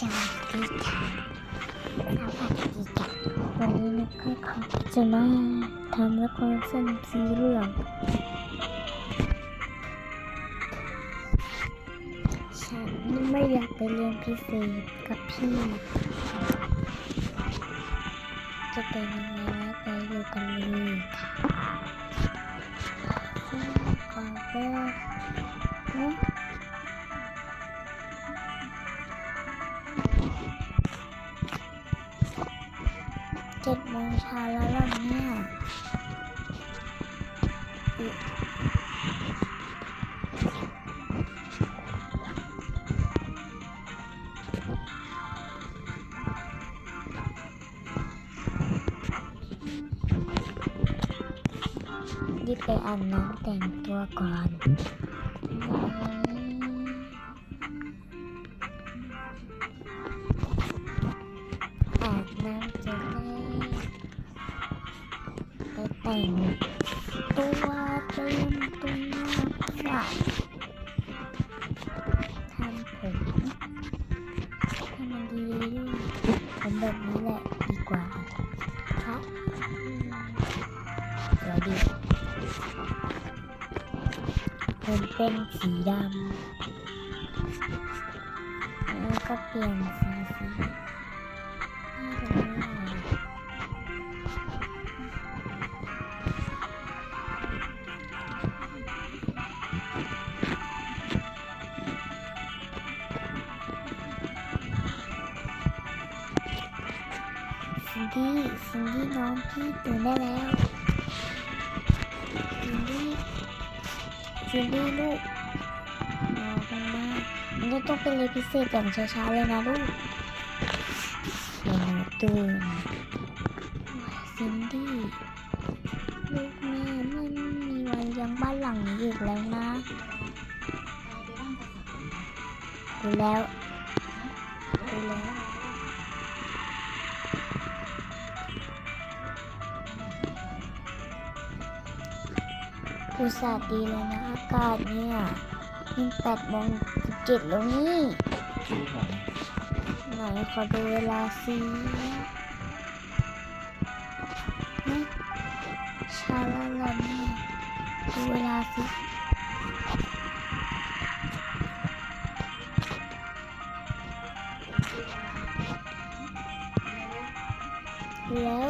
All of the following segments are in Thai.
สวัสดีค่ะสวัสดีจ้ะวันนี้นุกก็ขอจะมาทำละครสั้นสีเรื่องฉันไม่อยากไปเรียนพิเศษกับพี่ จะเป็นยังไงแล้วไปดูกันเลยค่ะซึ่งก่อนก็เรีบไปอาบน้ำแต่งตัวก่อนอาบน้ำจะได้ไปแต่งตัวเตรียมตัวใส่ท เป็นสีดำแล้วก็เปลี่ยนสีสีนี่เลยซินดี้ซินดี้น้องพี่ตื่นได้แล้ว ซินดี้ลูกรอกันมากมันจะต้องเป็นเรียนพิเศษอย่างช้าๆเลยนะลูกเดี๋ยวตื่นซินดี้ลูกแม่ไม่มีวันยังบ้านหลังนี้อีกแล้วนะดูแล้ว อุตส่าห์ดีเลยนะอากาศเนี่ยมันแปดโมงสิบเจ็ดแล้วนี่ไหนขอดูเวลาสินี่เช้าแล้วเหรอเนี่ยดูเวลาสิแล้ว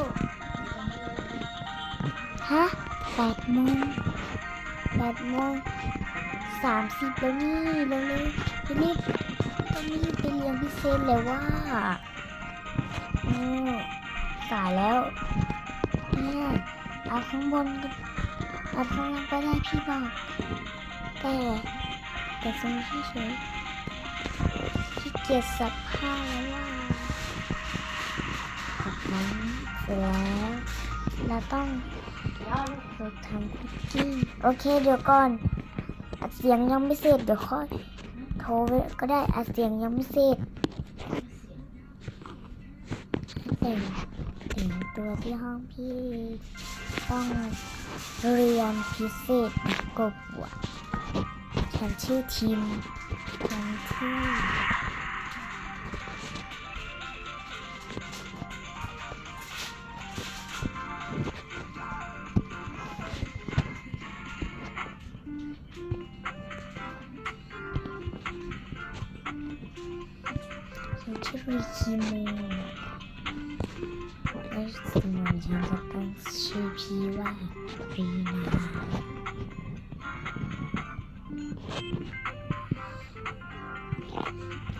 ฮะแปดโมง แปดโมงสามสิบแล้วนี่เร็วๆรีบต้องรีบไปเรียนพิเศษเลยว่าโอ้สายแล้วเนี่ยเอาข้างบนกเอาข้างล่างก็ได้พี่บอก แต่แต่ทรงเฉยๆขี้เกียจสับผ้าแล้วว่าจากนั้นเสร็จแล้วเราต้อง เราทำคุกกี้โอเคเดี๋ยวก่อนอัดเสียงยังไม่เสร็จเดี๋ยวค่อยโทรไปก็ได้อัดเสียงยังไม่เสร็จแต่งแต่งตัวที่ห้องพี่ ต้องเรียนพิเศษกบวดฉันชื่อทีมทั้งที่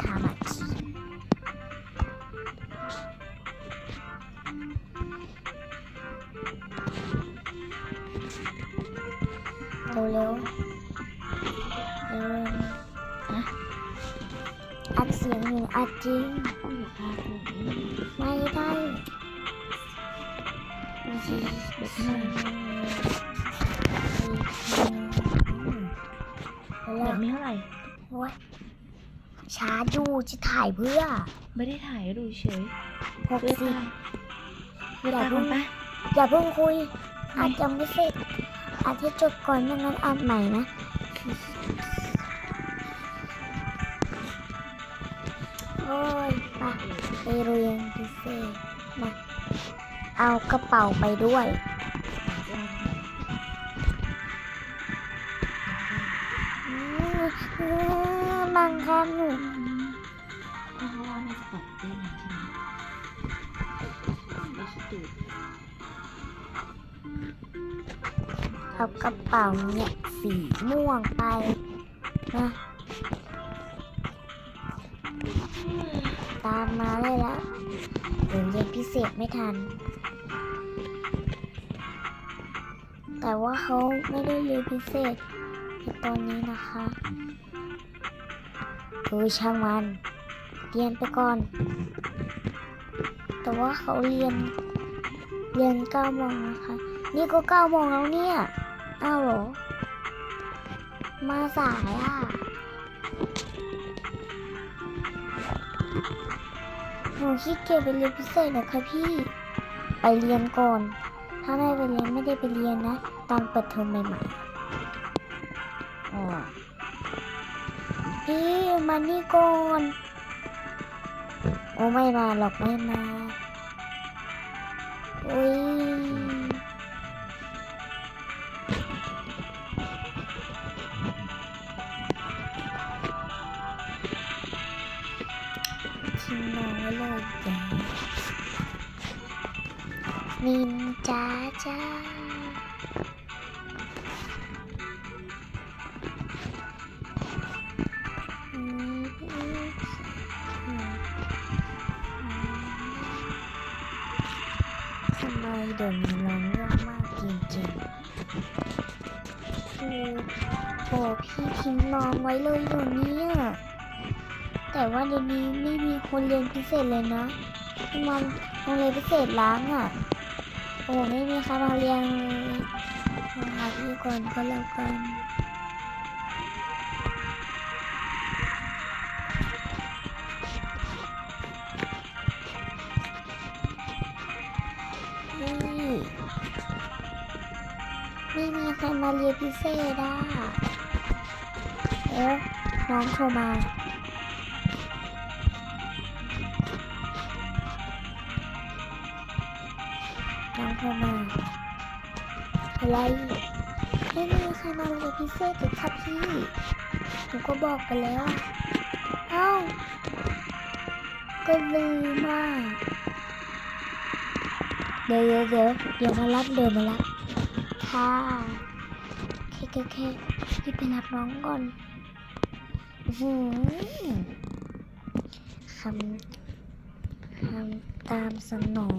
ทามาคิเร็วเร็วๆเร็วๆน อ้ยช้าดูจะถ่ายเพื่อไม่ได้ถ่ายดูเฉยหกเลือกสิบตามอเลือกย่าตามเพิ่งปะอย่าเพิ่งคุย อาจยังไม่เสร็จอาจจะจบก่อนไม่งั้นอ่านใหม่นะโอ้ยไปไปเรียนพิเศษมาเอากระเป๋าไปด้วย มบังคับหนูเพราะว่ามันจะตกเต้นใช่ไหมไม่ใช่ตูดเอากระเป๋าเนี่ยสีม่วงไปนะตามมาเลยละเดี๋ยวเรียนพิเศษไม่ทัน แต่ว่าเขาไม่ได้เรียนพิเศษในตอนนี้นะคะ เออช่างมัน เรียนไปก่อน แต่ว่าเขาเรียน เรียนเก้าโมงนะคะ นี่ก็เก้าโมงแล้วเนี่ย อ้าวหรอ มาสายอะหนูขี้เกียจไปเรียนพิเศษนะคะพี่ ไปเรียนก่อน ถ้าไม่ไปเรียนไม่ได้ไปเรียนนะ ตอนเปิดเทอมใหม่ๆอ๋อ พี่มานี่ก่อนโอ้ไม่มาหรอกไม่มาอุ้ยทิ้งน้องไว้เลยจ้ามินจ้าจ้า ไมเดี๋ยวนี้น้องเรื่องมากจริงๆคือบอกพี่ทิ้งน้องไว้เลยเดี๋ยวนี้อะแต่ว่าเดี๋ยวนี้ไม่มีคนเรียนพิเศษเลยนะมันโรงเรียนพิเศษล้างอะ โอ้ไม่มีใครมาเรียนเลยมาหาพี่ก่อนก็แล้วกันน รมาเรียนพิเศษอะเอ๊ะน้องโทรมาน้องโทรมาอะไรไม่มีใครมาเลยพิเศษเลยค่ะพี่หนูก็บอกไปแล้วเอ้าก็ลืมอะเดี๋ยวเดี๋ยวเดี๋ยวเดี๋ยวมารับเดี๋ยวมารับค่ะ โอเคโอเคพี่เปรักร้องก่อนหือคำคำตามสนอง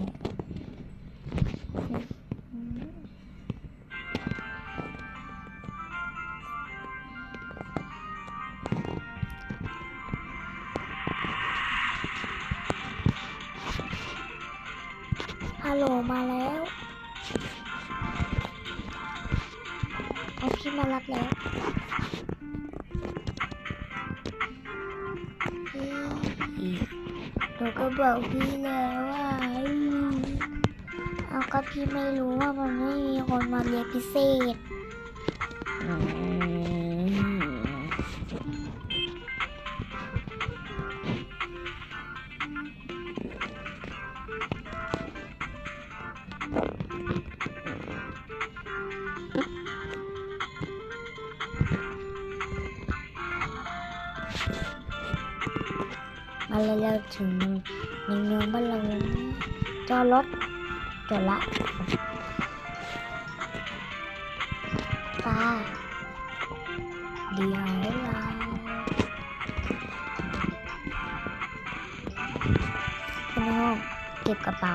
แล้วพี่หนูก็บอกพี่แล้วว่าเอาก็พี่ไม่รู้ว่ามันไม่มีคนมาเรียนพิเศษ มาเร็วๆถึงในเมืองบ้านเราจอดรถจอดละตาเดี๋ยวเราคุณน้องเก็บกระเป๋า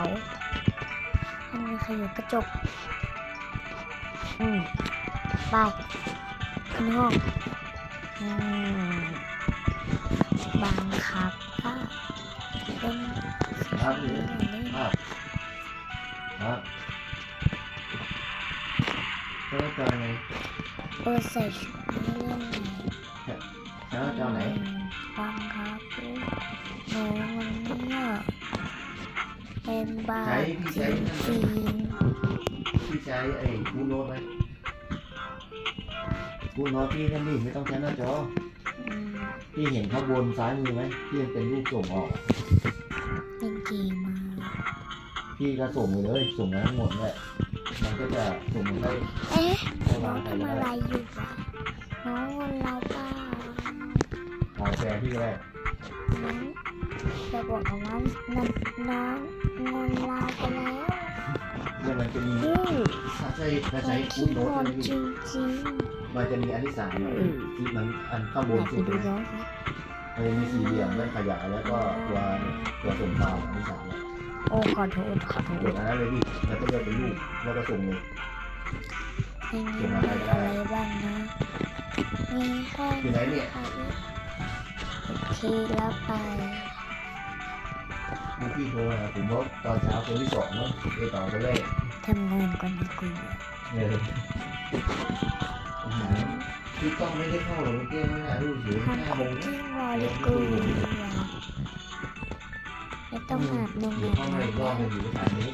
อันนี้ขยับกระจก อืมไปคุณห้องอืม บังคับอะเป็นครับสีหน่อยนี่ครับครับจะได้จอไหนเออใส่ชุดนี้เล่นไหนจะได้จอไหนบังคับหนูมันเนี่ยเป็นบาใช้พี่ใช้รินั่นงพี่ใช้ไอ้คูโน้ตไหมคูโน้ตพี่นั่นนี่ไม่ต้องใช้หน้าจอ พี่เห็นข้างบนซ้ายมือไหมที่มันเป็นรูปส่งออกเล่นเกมมาพี่ก็ส่งไปเลยส่งมาทั้งหมดแหละมันก็จะส่งไปเอ๊ะให้น้วาองงใครทำก็อะไรได้อยู่วะน้องงอนเราเปล่าขอแฟนพี่ก็ได้น้องจะบอกกับน้องน้องน้องงอนเราไปแล้วเนี่ยมันจะมีอือถ้าใช้ถ้าน้ใช้องคูขี้ณโน้งตอนใช่ไหมจพี่ริง มันจะมีอันที่สามๆอือที่มันอันข้างบอนยากสุไปดดูนะน้องไหมมันจะมีสี่เหลี่ยมแล้วขยายแล้วก็ตัวตัวส่งตามอันที่สามแล้วโอ้ขอโทษขอโทกษดอันนั้นเลยพี่แล้วก็เลือกเป็นรูปแล้วก็ส่งเลยไม่มีอะไรบ้างนะ มีห้องอยู่ไหนเนี่ยโอเคแล้วไปพี่พี่โทรมาผมว่าตอนเช้าคนที่สองเนาะไอ้ต่อคนแรกทำงานก่อนดีกว่าเลย พี่ต้องไม่ได้เข้าหรอกเมื่อกี้ไม่น่ารู้เสียทำห้าโมงที่รอดีกว่าไม่ต้องอาบน้ำเดี๋ยวเข้ามาอีกรอบหนึงอยู่สถานี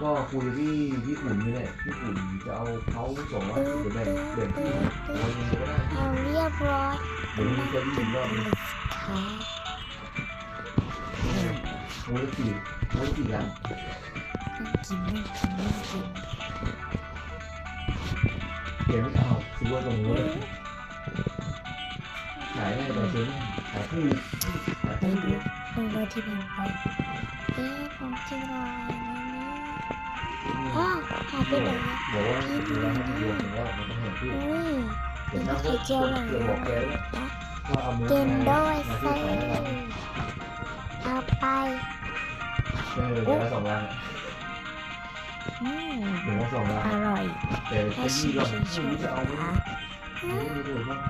ก็คุยที่พี่ขุนนี่แหละพี่ขุนจะเอาเขาส่งว่าเดี๋ยวแบ่งแบ่งที่เราเองก็ได้เอาเรียบร้อยเดี๋ยวมีจะดีรอบนึงค่ะโอ้ยสี่โอ้ยสี่อย่างกินไม่กินไม่กิน เดี๋ยวไม่เอาซื้อว่าตรงนู้นเลยขายได้แต่ซื้อขายคู่ขายไปคู่ดูดูว่าที่เป็นไปเอ๊ะของจริงอะไรเนี่ยอ้หายไปไหนเนี่ยบอกว่าเวลให้ดูผมว่ามันต้องเห็นพี่เห็นมีนะไข่เจียวหน่อยเดี๋ยวบอกแกด้วยนะว่าเอามือกินด้วยมาสิที่สองรังเอาไปเออเดี๋ยวสองรัง อืมเดี๋ยวละสองรังอร่อยแต่แค่เป็นชินี่มก็เฉไม่ยรู้จะเอาๆไหมนะไม่รู้ดูบ้าง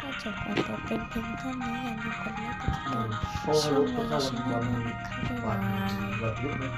ก็จบไปแต่เป็นเพียงเท่านี้อย่าลืมกดไลค์กดติดตามเพราะว่าช่องรู้ในว่าช่องวันนะคะวันบ๊ายวันบายวันพุธนะ